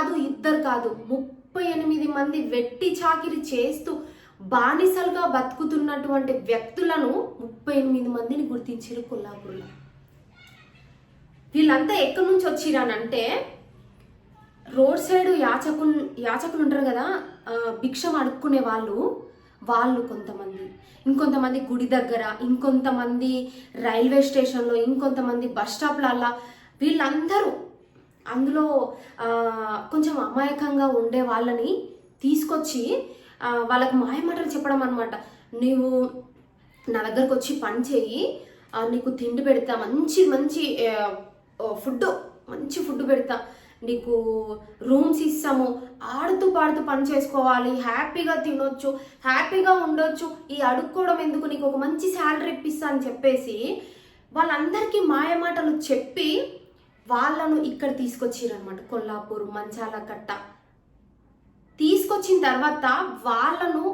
కాదు ఇద్దరు కాదు. ముప్పై ఎనిమిది మంది వెట్టి చాకిరి చేస్తూ బానిసలుగా బతుకుతున్నటువంటి వ్యక్తులను ముప్పై ఎనిమిది మందిని గుర్తించారు కొల్లాపూర్లో. వీళ్ళంతా ఎక్కడి నుంచి వచ్చిరానంటే రోడ్ సైడ్ యాచకులు యాచకులు ఉంటారు కదా భిక్షం అడుక్కునే వాళ్ళు వాళ్ళు కొంతమంది. ఇంకొంతమంది గుడి దగ్గర ఇంకొంతమంది రైల్వే స్టేషన్లో ఇంకొంతమంది బస్ స్టాప్లల్లా వీళ్ళందరూ అందులో కొంచెం అమాయకంగా ఉండే వాళ్ళని తీసుకొచ్చి వాళ్ళకి మాయమాటలు చెప్పడం అనమాట నీవు నా దగ్గరకు వచ్చి పని చేయి నీకు తిండి పెడతా మంచి మంచి ఫుడ్ మంచి ఫుడ్ పెడతా. నీకు రూమ్స్ ఇస్తాము. ఆడుతూ పాడుతూ పని చేసుకోవాలి. హ్యాపీగా తినొచ్చు హ్యాపీగా ఉండొచ్చు. ఈ అడుక్కోవడం ఎందుకు? నీకు ఒక మంచి శాలరీ ఇప్పిస్తా అని చెప్పేసి వాళ్ళందరికీ మాయమాటలు చెప్పి వాళ్ళను ఇక్కడ తీసుకొచ్చిరనమాట కొల్లాపూర్ మంచాల కట్ట తీసుకొచ్చిన తర్వాత వాళ్ళను